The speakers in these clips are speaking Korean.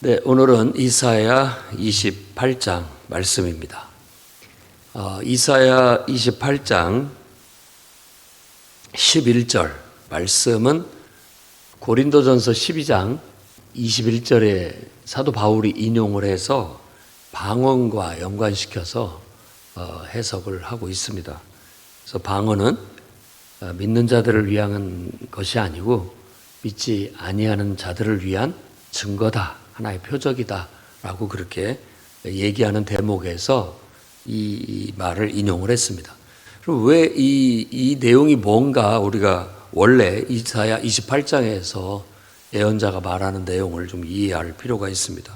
네, 오늘은 이사야 28장 말씀입니다. 어, 이사야 28장 11절 말씀은 고린도전서 12장 21절에 사도 바울이 인용을 해서 방언과 연관시켜서 어, 해석을 하고 있습니다. 그래서 방언은 어, 믿는 자들을 위한 것이 아니고 믿지 아니하는 자들을 위한 증거다. 하나의 표적이다라고 그렇게 얘기하는 대목에서 이 말을 인용을 했습니다. 그럼 왜이 이 내용이 뭔가 우리가 원래 이사야 28장에서 예언자가 말하는 내용을 좀 이해할 필요가 있습니다.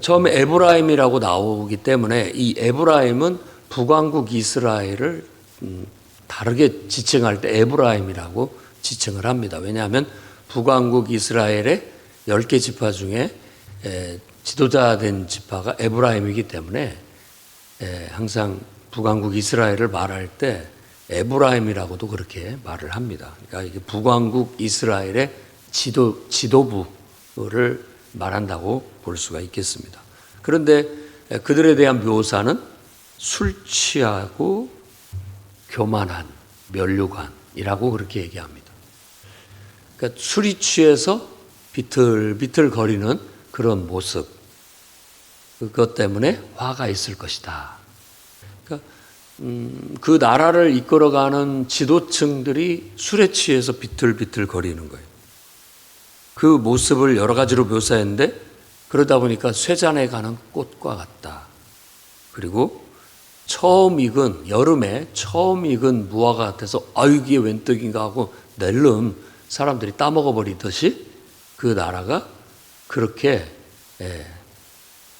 처음에 에브라임이라고 나오기 때문에 이 에브라임은 북왕국 이스라엘을 음, 다르게 지칭할 때 에브라임이라고 지칭을 합니다. 왜냐하면 북왕국 이스라엘의 10개 지파 중에 에, 지도자 된 지파가 에브라임이기 때문에 에, 항상 북왕국 이스라엘을 말할 때 에브라임이라고도 그렇게 말을 합니다. 그러니까 이게 북왕국 이스라엘의 지도 지도부를 말한다고 볼 수가 있겠습니다. 그런데 그들에 대한 묘사는 술 취하고 교만한 멸류관이라고 그렇게 얘기합니다. 그러니까 술이 취해서 비틀비틀 거리는 그런 모습. 그것 때문에 화가 있을 것이다. 그러니까 음, 그 나라를 이끌어가는 지도층들이 술에 취해서 비틀비틀 거리는 거예요. 그 모습을 여러 가지로 묘사했는데 그러다 보니까 쇠잔에 가는 꽃과 같다. 그리고 처음 익은 여름에 처음 익은 무화과 같아서 아유 이게 웬 떡인가 하고 낼름 사람들이 따먹어 버리듯이 그 나라가 그렇게 예,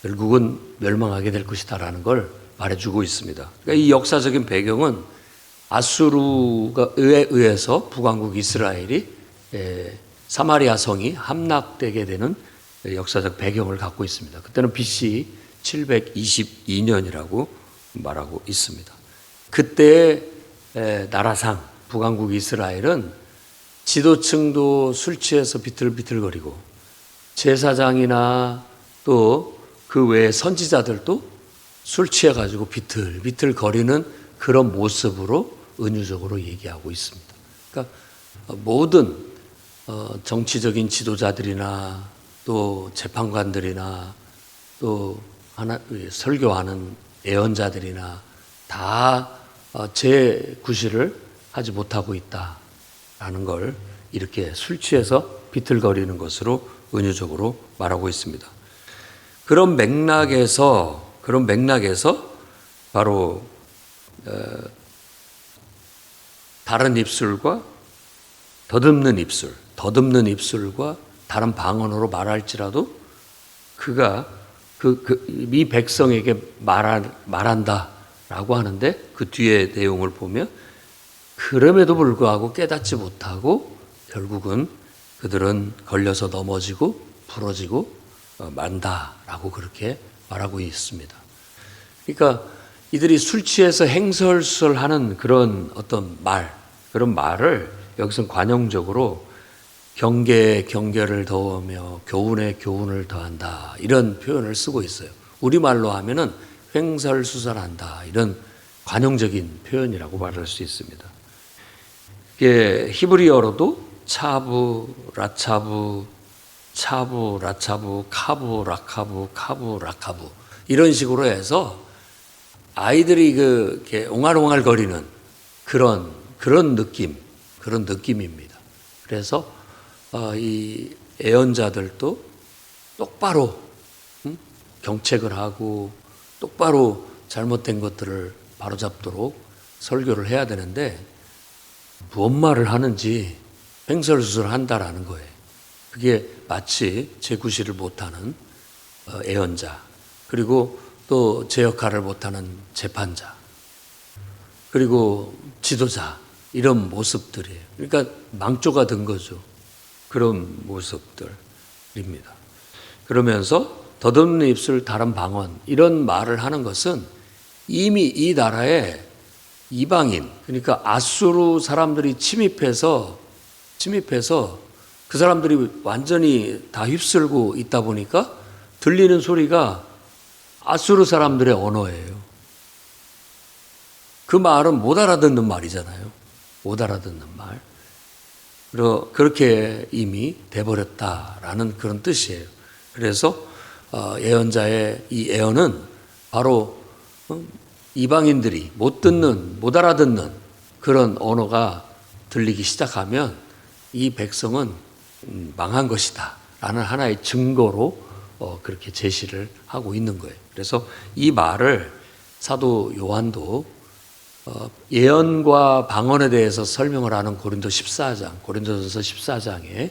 결국은 멸망하게 될 것이다라는 걸 말해주고 있습니다. 그러니까 이 역사적인 배경은 아수르가 에 의해서 북왕국 이스라엘이 예, 사마리아 성이 함락되게 되는 역사적 배경을 갖고 있습니다. 그때는 BC 722년이라고 말하고 있습니다. 그때 나라상 북왕국 이스라엘은 지도층도 술 취해서 비틀비틀거리고 제사장이나 또 그 외의 선지자들도 술 취해가지고 비틀비틀 거리는 그런 모습으로 은유적으로 얘기하고 있습니다. 그러니까 모든 어, 정치적인 지도자들이나 또 재판관들이나 또 하나 설교하는 예언자들이나 다 제 구실을 하지 못하고 있다라는 걸 이렇게 술 취해서 비틀거리는 것으로 은유적으로 말하고 있습니다. 그런 맥락에서 그런 맥락에서 바로 다른 입술과 더듬는 입술, 더듬는 입술과 다른 방언으로 말할지라도 그가 그, 그, 이 백성에게 말한, 말한다라고 하는데 그 뒤에 내용을 보면 그럼에도 불구하고 깨닫지 못하고 결국은 그들은 걸려서 넘어지고 부러지고 어, 만다라고 그렇게 말하고 있습니다. 그러니까 이들이 술 취해서 행설설하는 그런 어떤 말, 그런 말을 여기서 관용적으로 경계에 경계를 더하며 교훈에 교훈을 더한다 이런 표현을 쓰고 있어요. 우리 말로 하면은 횡설수설한다 이런 관용적인 표현이라고 말할 수 있습니다. 이게 히브리어로도 차부, 라차부, 차부, 라차부, 카부, 라카부, 카부, 라카부 이런 식으로 해서 아이들이 그 옹알옹알 거리는 그런 그런 느낌, 그런 느낌입니다. 그래서 어, 이 애언자들도 똑바로 음? 경책을 하고 똑바로 잘못된 것들을 바로잡도록 설교를 해야 되는데 무슨 말을 하는지 횡설수설 한다라는 거예요. 그게 마치 제 구실을 못하는 어, 애언자 그리고 또 제 역할을 못하는 재판자 그리고 지도자 이런 모습들이에요. 그러니까 망조가 된 거죠. 그런 모습들입니다. 그러면서 더듬는 입술 다른 방언 이런 말을 하는 것은 이미 이 나라에 이방인 그러니까 아수르 사람들이 침입해서 침입해서 그 사람들이 완전히 다 휩쓸고 있다 보니까 들리는 소리가 아수르 사람들의 언어예요. 그 말은 못 알아듣는 말이잖아요. 못 알아듣는 말. 그렇게 이미 돼버렸다라는 그런 뜻이에요. 그래서 어, 예언자의 이 예언은 바로 어, 이방인들이 못 듣는, 못 알아듣는 그런 언어가 들리기 시작하면 이 백성은 음, 망한 것이다. 라는 하나의 증거로 어, 그렇게 제시를 하고 있는 거예요. 그래서 이 말을 사도 요한도 어, 예언과 방언에 대해서 설명을 하는 고린도 14장, 고린도전서 14장에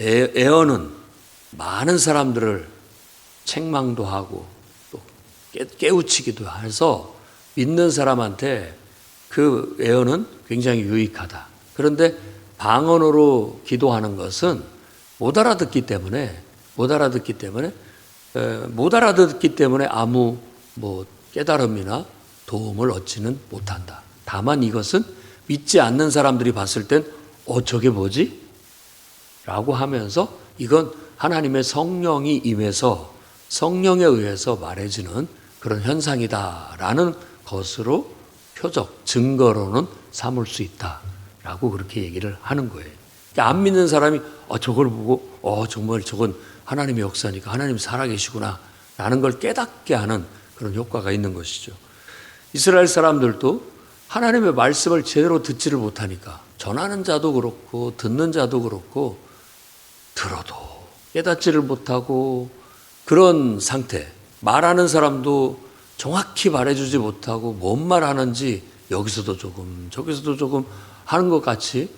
예, 예언은 많은 사람들을 책망도 하고 또 깨- 깨우치기도 해서 믿는 사람한테 그 예언은 굉장히 유익하다. 그런데 방언으로 기도하는 것은 못 알아듣기 때문에 못 알아듣기 때문에 에, 못 알아듣기 때문에 아무 뭐 깨달음이나 도움을 얻지는 못한다. 다만 이것은 믿지 않는 사람들이 봤을 땐 어, 저게 뭐지? 라고 하면서 이건 하나님의 성령이 임해서 성령에 의해서 말해지는 그런 현상이다라는 것으로 표적, 증거로는 삼을 수 있다 라고 그렇게 얘기를 하는 거예요. 안 믿는 사람이 어, 저걸 보고 어, 정말 저건 하나님의 역사니까 하나님 살아계시구나 라는 걸 깨닫게 하는 그런 효과가 있는 것이죠. 이스라엘 사람들도 하나님의 말씀을 제대로 듣지를 못하니까 전하는 자도 그렇고 듣는 자도 그렇고 들어도 깨닫지를 못하고 그런 상태. 말하는 사람도 정확히 말해주지 못하고 뭔 말하는지 여기서도 조금 저기서도 조금 하는 것 같이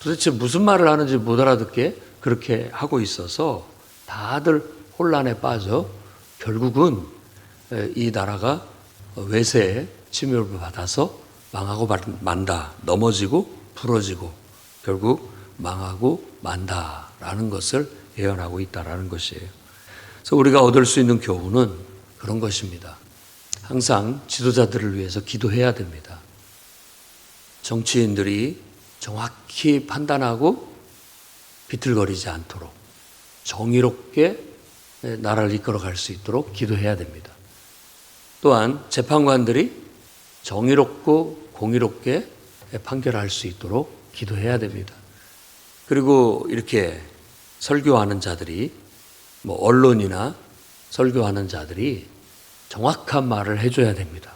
도대체 무슨 말을 하는지 못 알아듣게 그렇게 하고 있어서 다들 혼란에 빠져 결국은 이 나라가 외세에 침입을 받아서 망하고 만다 넘어지고 부러지고 결국 망하고 만다라는 것을 예언하고 있다라는 것이에요. 그래서 우리가 얻을 수 있는 교훈은 그런 것입니다. 항상 지도자들을 위해서 기도해야 됩니다. 정치인들이 정확히 판단하고 비틀거리지 않도록 정의롭게 나라를 이끌어갈 수 있도록 기도해야 됩니다. 또한 재판관들이 정의롭고 공의롭게 판결할 수 있도록 기도해야 됩니다. 그리고 이렇게 설교하는 자들이 뭐 언론이나 설교하는 자들이 정확한 말을 해줘야 됩니다.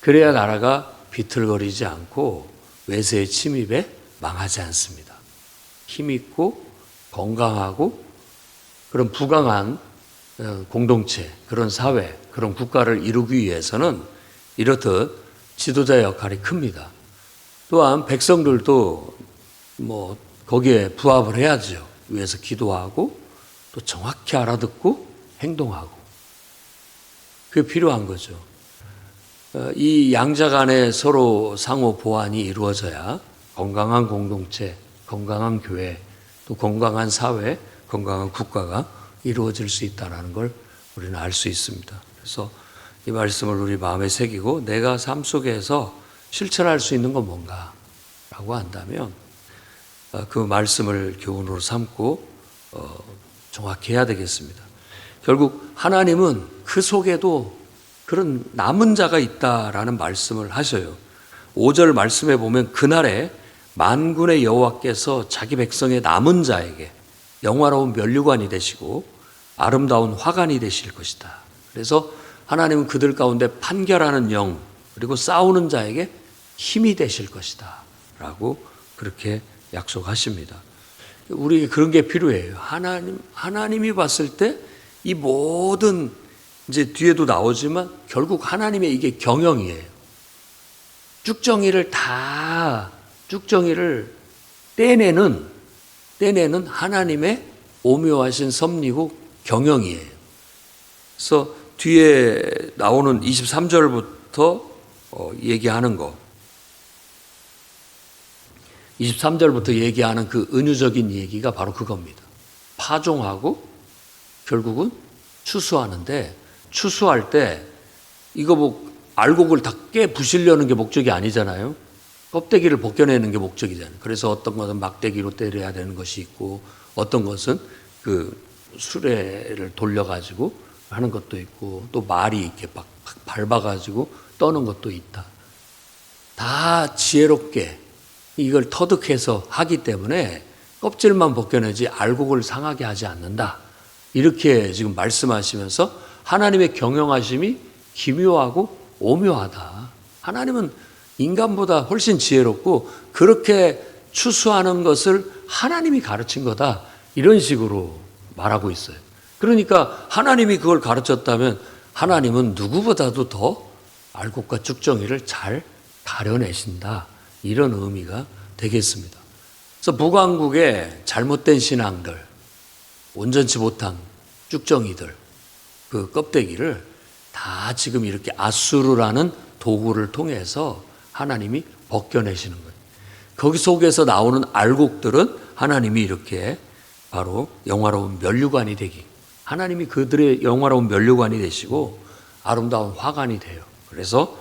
그래야 나라가 비틀거리지 않고 외세의 침입에 망하지 않습니다. 힘있고 건강하고 그런 부강한 어, 공동체, 그런 사회, 그런 국가를 이루기 위해서는 이렇듯 지도자의 역할이 큽니다. 또한 백성들도 뭐 거기에 부합을 해야죠. 위해서 기도하고 또 정확히 알아듣고 행동하고 그게 필요한 거죠. 어, 이 양자 간에 서로 상호 보완이 이루어져야 건강한 공동체, 건강한 교회, 또 건강한 사회, 건강한 국가가 이루어질 수 있다는 걸 우리는 알 수 있습니다. 그래서 이 말씀을 우리 마음에 새기고 내가 삶 속에서 실천할 수 있는 건 뭔가 라고 한다면 어, 그 말씀을 교훈으로 삼고 어, 정확히 해야 되겠습니다. 결국 하나님은 그 속에도 그런 남은 자가 있다라는 말씀을 하셔요. 5절 말씀에 보면 그날에 만군의 여호와께서 자기 백성의 남은 자에게 영화로운 면류관이 되시고 아름다운 화관이 되실 것이다. 그래서 하나님은 그들 가운데 판결하는 영 그리고 싸우는 자에게 힘이 되실 것이다. 라고 그렇게 약속하십니다. 우리에게 그런 게 필요해요. 하나님, 하나님이 봤을 때 이 모든 이제 뒤에도 나오지만 결국 하나님의 이게 경영이에요. 쭉정이를 다, 쭉정이를 떼내는, 떼내는 하나님의 오묘하신 섭리고 경영이에요. 그래서 뒤에 나오는 23절부터 어, 얘기하는 거. 23절부터 얘기하는 그 은유적인 얘기가 바로 그겁니다. 파종하고 결국은 추수하는데 추수할 때 이거 뭐 알곡을 다 깨 부시려는 게 목적이 아니잖아요. 껍데기를 벗겨내는 게 목적이잖아요. 그래서 어떤 것은 막대기로 때려야 되는 것이 있고 어떤 것은 그 수레를 돌려가지고 하는 것도 있고 또 말이 이렇게 막 밟아가지고 떠는 것도 있다. 다 지혜롭게 이걸 터득해서 하기 때문에 껍질만 벗겨내지 알곡을 상하게 하지 않는다. 이렇게 지금 말씀하시면서 하나님의 경영하심이 기묘하고 오묘하다. 하나님은 인간보다 훨씬 지혜롭고 그렇게 추수하는 것을 하나님이 가르친 거다. 이런 식으로 말하고 있어요. 그러니까 하나님이 그걸 가르쳤다면 하나님은 누구보다도 더 알곡과 쭉정이를 잘 가려내신다. 이런 의미가 되겠습니다. 그래서 북왕국의 잘못된 신앙들, 온전치 못한 쭉정이들, 그 껍데기를 다 지금 이렇게 아수르라는 도구를 통해서 하나님이 벗겨내시는 거예요. 거기 속에서 나오는 알곡들은 하나님이 이렇게 바로 영화로운 면류관이 되기. 하나님이 그들의 영화로운 면류관이 되시고 아름다운 화관이 돼요. 그래서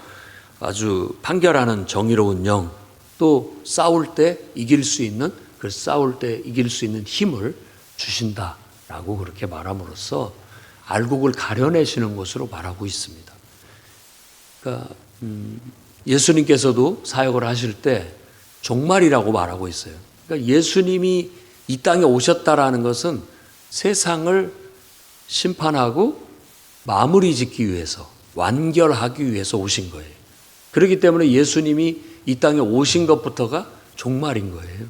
아주 판결하는 정의로운 영, 또 싸울 때 이길 수 있는 그 싸울 때 이길 수 있는 힘을 주신다라고 그렇게 말함으로써 알곡을 가려내시는 것으로 말하고 있습니다. 그러니까 음, 예수님께서도 사역을 하실 때 종말이라고 말하고 있어요. 그러니까 예수님이 이 땅에 오셨다라는 것은 세상을 심판하고 마무리 짓기 위해서 완결하기 위해서 오신 거예요. 그렇기 때문에 예수님이 이 땅에 오신 것부터가 종말인 거예요.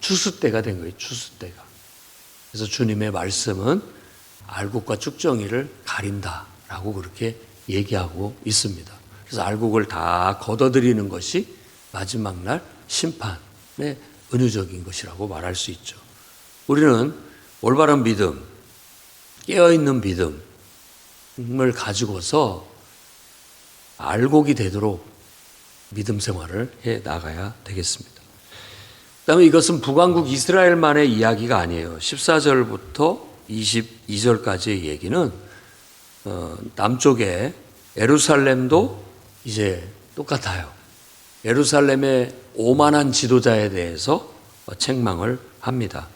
추수 때가 된 거예요. 추수 때가. 그래서 주님의 말씀은 알곡과 쭉정이를 가린다라고 그렇게 얘기하고 있습니다. 그래서 알곡을 다 걷어들이는 것이 마지막 날 심판의 은유적인 것이라고 말할 수 있죠. 우리는 올바른 믿음, 깨어있는 믿음을 가지고서 알곡이 되도록 믿음 생활을 해 나가야 되겠습니다. 그다음에 이것은 북왕국 이스라엘만의 이야기가 아니에요. 14절부터 22절까지의 얘기는 어, 남쪽에 에루살렘도 이제 똑같아요. 예루살렘의 오만한 지도자에 대해서 책망을 합니다.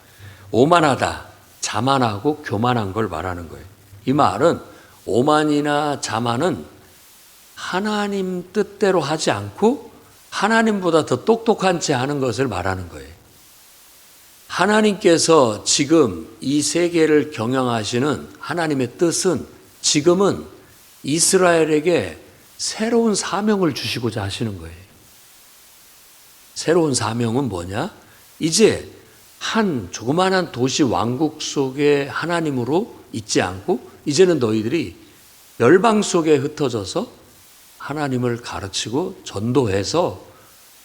오만하다, 자만하고 교만한 걸 말하는 거예요. 이 말은 오만이나 자만은 하나님 뜻대로 하지 않고 하나님보다 더 똑똑한 채 하는 것을 말하는 거예요. 하나님께서 지금 이 세계를 경영하시는 하나님의 뜻은 지금은 이스라엘에게 새로운 사명을 주시고자 하시는 거예요. 새로운 사명은 뭐냐? 이제 한 조그마한 도시 왕국 속에 하나님으로 있지 않고 이제는 너희들이 열방 속에 흩어져서 하나님을 가르치고 전도해서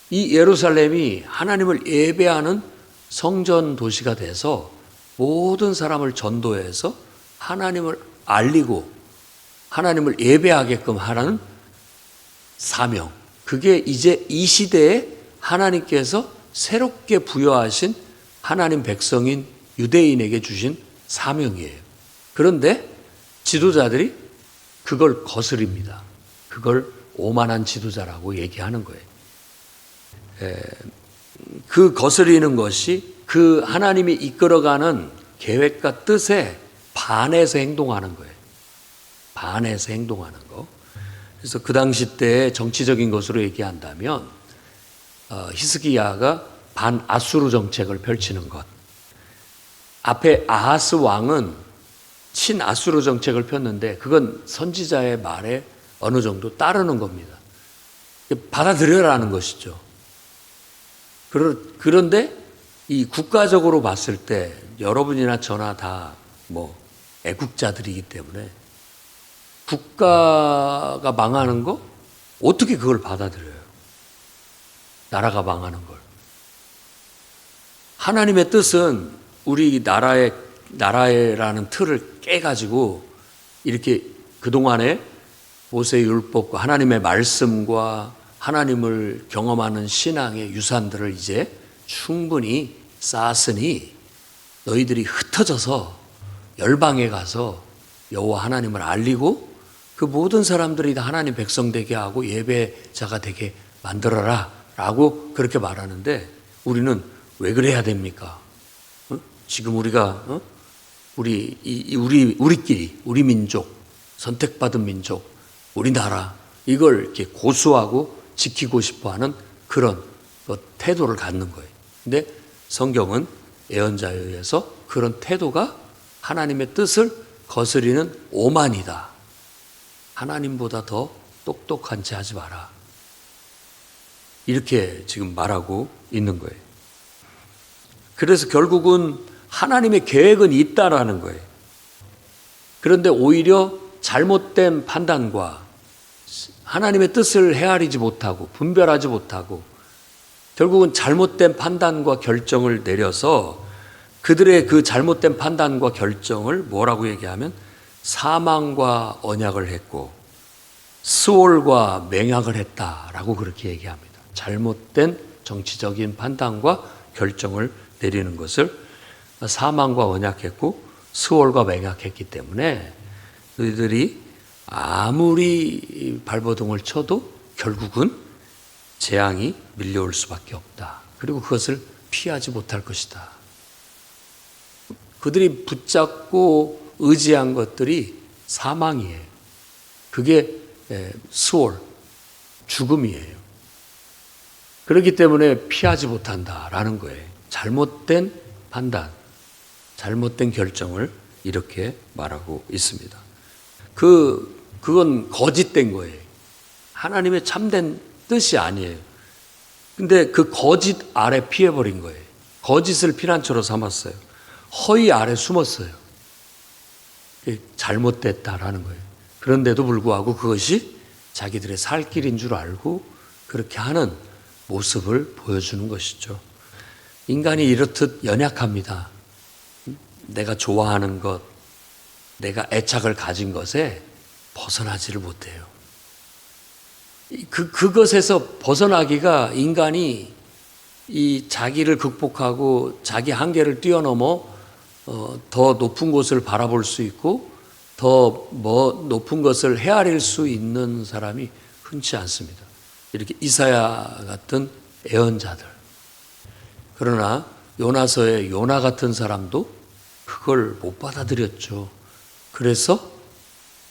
이 예루살렘이 하나님을 예배하는 성전 도시가 돼서 모든 사람을 전도해서 하나님을 알리고 하나님을 예배하게끔 하라는 사명. 그게 이제 이 시대에 하나님께서 새롭게 부여하신 하나님 백성인 유대인에게 주신 사명이에요. 그런데 지도자들이 그걸 거스립니다. 그걸 오만한 지도자라고 얘기하는 거예요. 에, 그 거스리는 것이 그 하나님이 이끌어가는 계획과 뜻에 반해서 행동하는 거예요. 반해서 행동하는 거. 그래서 그 당시 때 정치적인 것으로 얘기한다면 어, 히스기야가 반 아수르 정책을 펼치는 것. 앞에 아하스 왕은 친 아수르 정책을 폈는데 그건 선지자의 말에 어느 정도 따르는 겁니다. 받아들여라는 것이죠. 그런데 이 국가적으로 봤을 때 여러분이나 저나 다 뭐 애국자들이기 때문에 국가가 망하는 거 어떻게 그걸 받아들여요? 나라가 망하는 걸. 하나님의 뜻은 우리 나라의 나라라는 틀을 깨가지고 이렇게 그동안에 모세의 율법과 하나님의 말씀과 하나님을 경험하는 신앙의 유산들을 이제 충분히 쌓았으니 너희들이 흩어져서 열방에 가서 여호와 하나님을 알리고 그 모든 사람들이 다 하나님 백성 되게 하고 예배자가 되게 만들어라 라고 그렇게 말하는데 우리는 왜 그래야 됩니까? 어? 지금 우리가 어? 우리 이, 이 우리 우리끼리 우리 민족 선택받은 민족 우리나라 이걸 이렇게 고수하고 지키고 싶어 하는 그런 어, 태도를 갖는 거예요. 근데 성경은 예언자에서 그런 태도가 하나님의 뜻을 거스리는 오만이다. 하나님보다 더 똑똑한 채 하지 마라. 이렇게 지금 말하고 있는 거예요. 그래서 결국은 하나님의 계획은 있다라는 거예요. 그런데 오히려 잘못된 판단과 하나님의 뜻을 헤아리지 못하고 분별하지 못하고 결국은 잘못된 판단과 결정을 내려서 그들의 그 잘못된 판단과 결정을 뭐라고 얘기하면 사망과 언약을 했고 스월과 맹약을 했다라고 그렇게 얘기합니다. 잘못된 정치적인 판단과 결정을 내리는 것을 사망과 언약했고 스월과 맹약했기 때문에 너희들이 아무리 발버둥을 쳐도 결국은 재앙이 밀려올 수밖에 없다. 그리고 그것을 피하지 못할 것이다. 그들이 붙잡고 의지한 것들이 사망이에요. 그게 수월, 죽음이에요. 그렇기 때문에 피하지 못한다라는 거예요. 잘못된 판단, 잘못된 결정을 이렇게 말하고 있습니다. 그, 그건 거짓된 거예요. 하나님의 참된 뜻이 아니에요. 근데 그 거짓 아래 피해버린 거예요. 거짓을 피난처로 삼았어요. 허위 아래 숨었어요. 잘못됐다라는 거예요. 그런데도 불구하고 그것이 자기들의 살 길인 줄 알고 그렇게 하는 모습을 보여주는 것이죠. 인간이 이렇듯 연약합니다. 내가 좋아하는 것, 내가 애착을 가진 것에 벗어나지를 못해요. 그, 그것에서 벗어나기가 인간이 이 자기를 극복하고 자기 한계를 뛰어넘어 어, 더 높은 곳을 바라볼 수 있고 더 뭐 높은 것을 헤아릴 수 있는 사람이 흔치 않습니다. 이렇게 이사야 같은 애언자들. 그러나 요나서의 요나 같은 사람도 그걸 못 받아들였죠. 그래서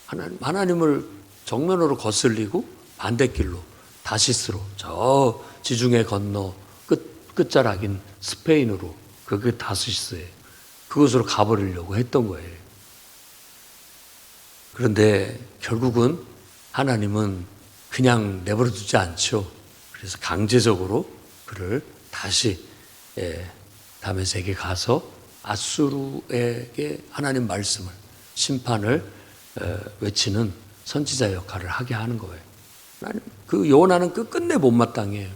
하나님, 하나님을 정면으로 거슬리고 반대길로 다시스로 저 지중해 건너 끝 끝자락인 스페인으로 그게 다시스예요. 그곳으로 가버리려고 했던 거예요. 그런데 결국은 하나님은 그냥 내버려 두지 않죠. 그래서 강제적으로 그를 다시 예, 다메섹에 가서 아수르에게 하나님 말씀을 심판을 어, 외치는 선지자 역할을 하게 하는 거예요. 그 요나는 끝끝내 못마땅해요.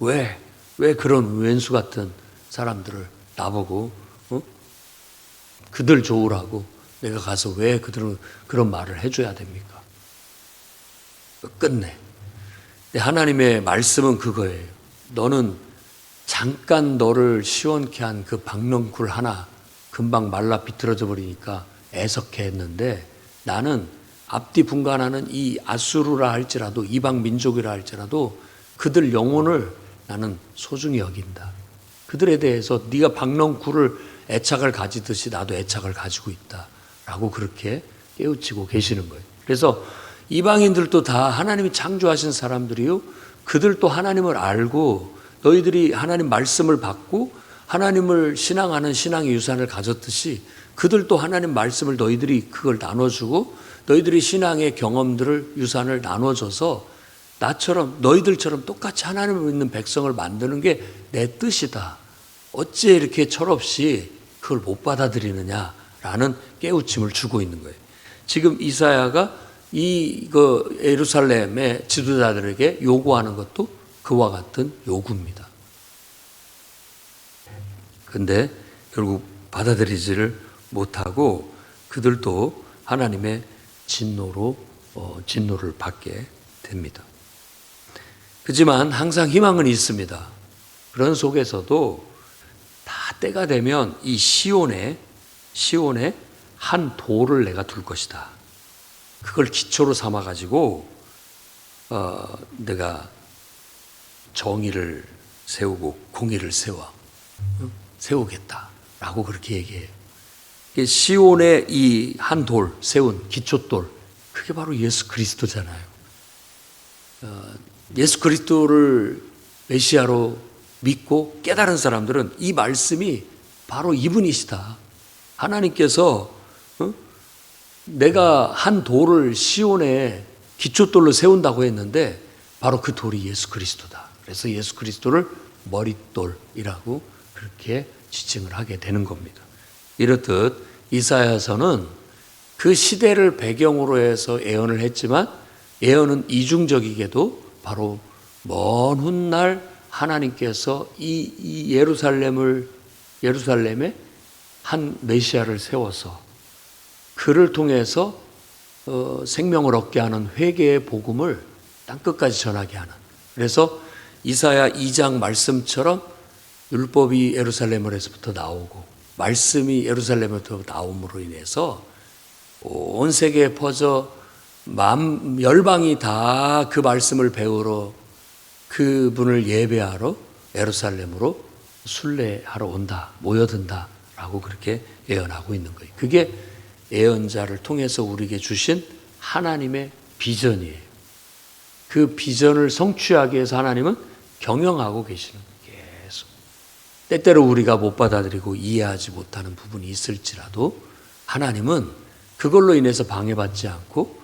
왜? 왜 그런 왼수 같은 사람들을 나보고 어? 그들 좋으라고 내가 가서 왜 그들은 그런 말을 해줘야 됩니까? 끝내. 하나님의 말씀은 그거예요. 너는 잠깐 너를 시원케 한 그 박넝쿨 하나 금방 말라 비틀어져 버리니까 애석해 했는데 나는 앞뒤 분간하는 이 아수르라 할지라도 이방 민족이라 할지라도 그들 영혼을 나는 소중히 여긴다. 그들에 대해서 네가 박넝쿨을 애착을 가지듯이 나도 애착을 가지고 있다라고 그렇게 깨우치고 계시는 거예요. 그래서 이방인들도 다 하나님이 창조하신 사람들이요. 그들도 하나님을 알고 너희들이 하나님 말씀을 받고 하나님을 신앙하는 신앙의 유산을 가졌듯이 그들도 하나님 말씀을 너희들이 그걸 나눠주고 너희들이 신앙의 경험들을 유산을 나눠줘서 나처럼 너희들처럼 똑같이 하나님을 믿는 백성을 만드는 게 내 뜻이다. 어찌 이렇게 철없이 그걸 못 받아들이느냐라는 깨우침을 주고 있는 거예요. 지금 이사야가 이그 예루살렘의 지도자들에게 요구하는 것도 그와 같은 요구입니다. 근데 결국 받아들이지를 못하고 그들도 하나님의 진노로 어, 진노를 받게 됩니다. 그지만 항상 희망은 있습니다. 그런 속에서도 다 때가 되면 이 시온에 시온에 한 돌을 내가 둘 것이다. 그걸 기초로 삼아 가지고 어, 내가 정의를 세우고 공의를 세워 세우겠다라고 그렇게 얘기해요. 이 시온의 이 한 돌 세운 기초돌 그게 바로 예수 그리스도잖아요. 어, 예수 그리스도를 메시아로 믿고 깨달은 사람들은 이 말씀이 바로 이분이시다. 하나님께서 어? 내가 한 돌을 시온에 기초돌로 세운다고 했는데 바로 그 돌이 예수 그리스도다. 그래서 예수 그리스도를 머릿돌이라고 그렇게 지칭을 하게 되는 겁니다. 이렇듯 이사야서는 그 시대를 배경으로 해서 예언을 했지만 예언은 이중적이게도 바로 먼 훗날 하나님께서 이, 이 예루살렘을 예루살렘에 한 메시아를 세워서 그를 통해서 어, 생명을 얻게 하는 회개의 복음을 땅 끝까지 전하게 하는. 그래서 이사야 2장 말씀처럼 율법이 예루살렘에서부터 나오고 말씀이 예루살렘에부터 나옴으로 인해서 온 세계에 퍼져 만 열방이 다 그 말씀을 배우러 그분을 예배하러 예루살렘으로 순례하러 온다 모여든다 라고 그렇게 예언하고 있는 거예요. 그게 예언자를 통해서 우리에게 주신 하나님의 비전이에요. 그 비전을 성취하기 위해서 하나님은 경영하고 계시는 거예요. 때때로 우리가 못 받아들이고 이해하지 못하는 부분이 있을지라도 하나님은 그걸로 인해서 방해받지 않고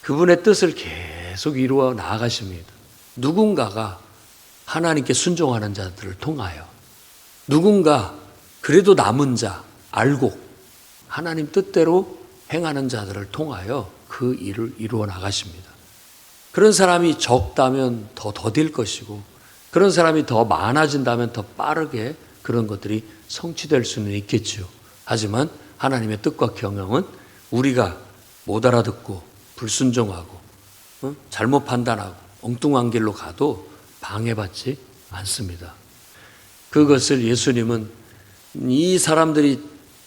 그분의 뜻을 계속 이루어 나아가십니다. 누군가가 하나님께 순종하는 자들을 통하여 누군가 그래도 남은 자 알고 하나님 뜻대로 행하는 자들을 통하여 그 일을 이루어 나가십니다. 그런 사람이 적다면 더 더딜 것이고 그런 사람이 더 많아진다면 더 빠르게 그런 것들이 성취될 수는 있겠지요. 하지만 하나님의 뜻과 경영은 우리가 못 알아듣고 불순종하고 어? 잘못 판단하고 엉뚱한 길로 가도 방해받지 않습니다. 그것을 예수님은 이 사람들이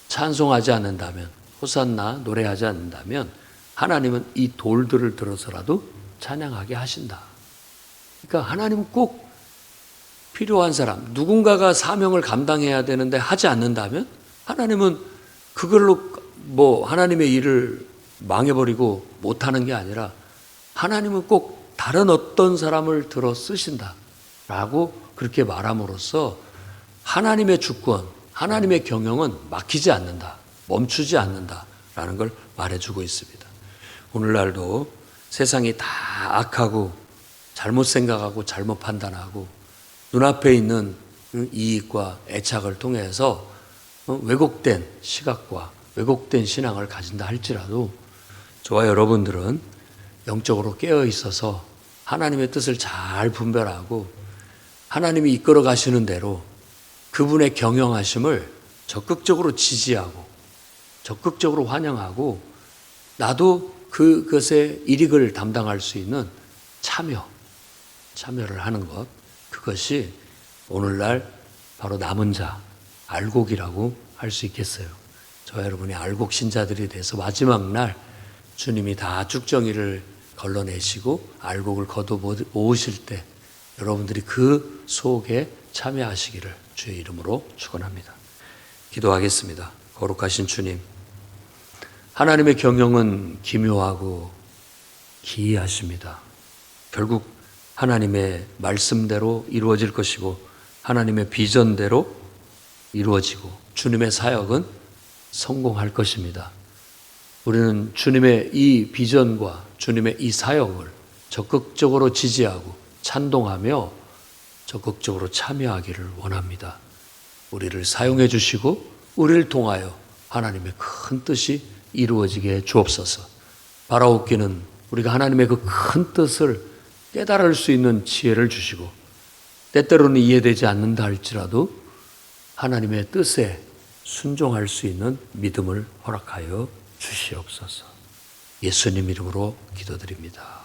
찬송하지 않는다면 호산나 노래하지 않는다면 하나님은 이 돌들을 들어서라도 찬양하게 하신다. 그러니까 하나님은 꼭 필요한 사람, 누군가가 사명을 감당해야 되는데 하지 않는다면 하나님은 그걸로 뭐 하나님의 일을 망해버리고 못하는 게 아니라 하나님은 꼭 다른 어떤 사람을 들어 쓰신다. 라고 그렇게 말함으로써 하나님의 주권, 하나님의 경영은 막히지 않는다. 멈추지 않는다. 라는 걸 말해주고 있습니다. 오늘날도 세상이 다 악하고 잘못 생각하고 잘못 판단하고 눈앞에 있는 이익과 애착을 통해서 왜곡된 시각과 왜곡된 신앙을 가진다 할지라도 저와 여러분들은 영적으로 깨어 있어서 하나님의 뜻을 잘 분별하고 하나님이 이끌어 가시는 대로 그분의 경영하심을 적극적으로 지지하고 적극적으로 환영하고 나도 그것의 일익을 담당할 수 있는 참여, 참여를 하는 것 그것이 오늘날 바로 남은 자 알곡이라고 할 수 있겠어요. 저와 여러분이 알곡 신자들이 돼서 마지막 날 주님이 다 쭉정이를 걸러내시고 알곡을 거둬 모으실 때 여러분들이 그 속에 참여하시기를 주의 이름으로 축원합니다. 기도하겠습니다. 거룩하신 주님, 하나님의 경영은 기묘하고 기이하십니다. 결국 하나님의 말씀대로 이루어질 것이고 하나님의 비전대로 이루어지고 주님의 사역은 성공할 것입니다. 우리는 주님의 이 비전과 주님의 이 사역을 적극적으로 지지하고 찬동하며 적극적으로 참여하기를 원합니다. 우리를 사용해 주시고 우리를 통하여 하나님의 큰 뜻이 이루어지게 주옵소서. 바라옵기는 우리가 하나님의 그 큰 뜻을 깨달을 수 있는 지혜를 주시고 때때로는 이해되지 않는다 할지라도 하나님의 뜻에 순종할 수 있는 믿음을 허락하여 주시옵소서. 예수님 이름으로 기도드립니다.